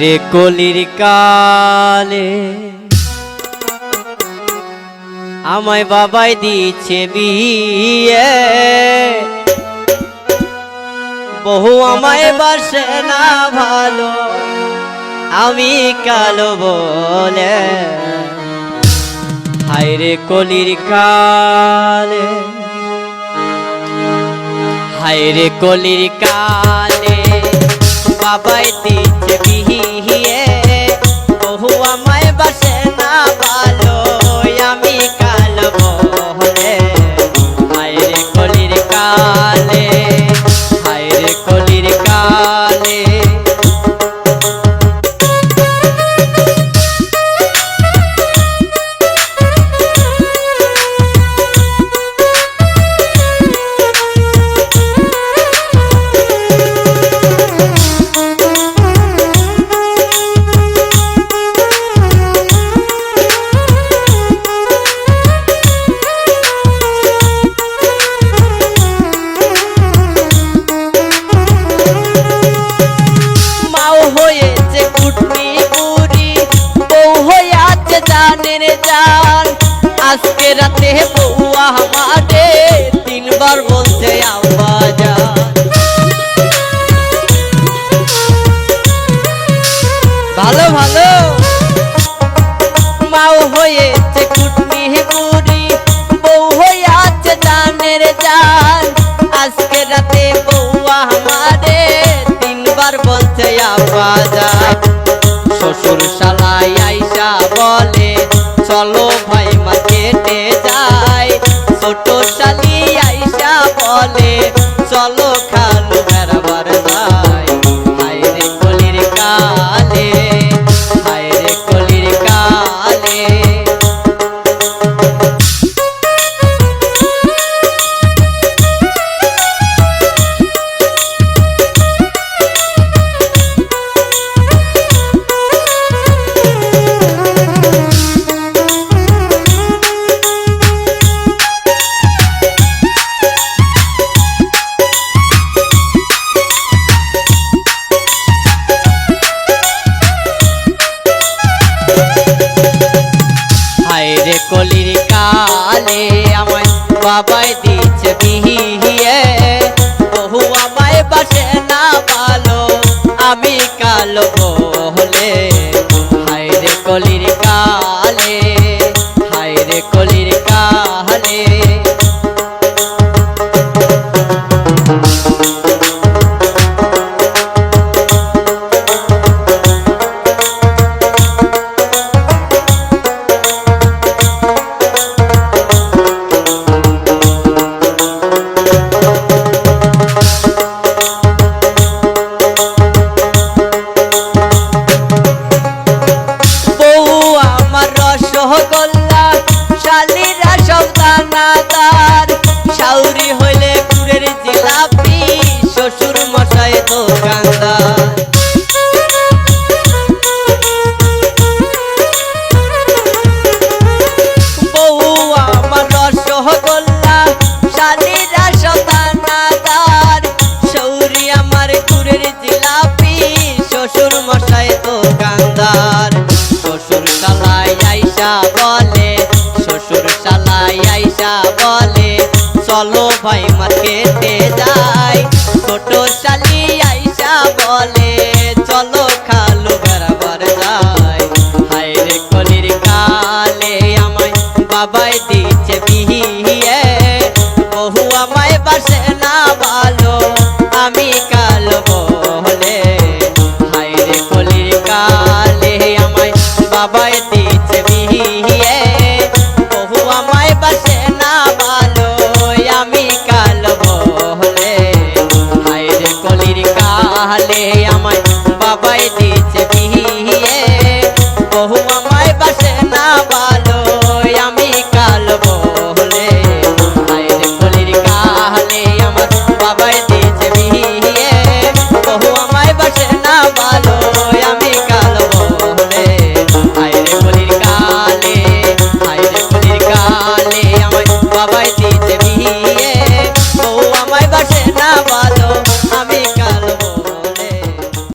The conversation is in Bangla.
রে কলির কালে আমায় বাবাই দিচ্ছে বিয়ে। বহু আমায় বাসে না ভালো, আমি কালো বলে। হায়রে কলির কালে হায়রে কলির কালে, বাবাই দিচ্ছে হয়েছে কুটনি বুড়ি বউ হয়েছে জানের জান। আজকে রাতে বউ আমারে তিনবার বলছে আব্বা জান ভালো ভালো। মাও হয়েছে কুটনি বুড়ি বউ হয়েছে জানের জান। আজকে রাতে বউ জান শ্বশুর শালাই আইসা বলে চলো ভাই মা কেটে যায় ছোট কলির কালে আমায় বাবাই দিচ্ছে বিহিয়ে। বহু আমায় বাসে না ভালো আমি কালো বলে হায়রে কলির কালে ভাই মার্কেটে যাই ছোট চালি আইসা বলে, চলো খালু বেড়াবার যাই হায়রে কলির কালে আমায় বাবাই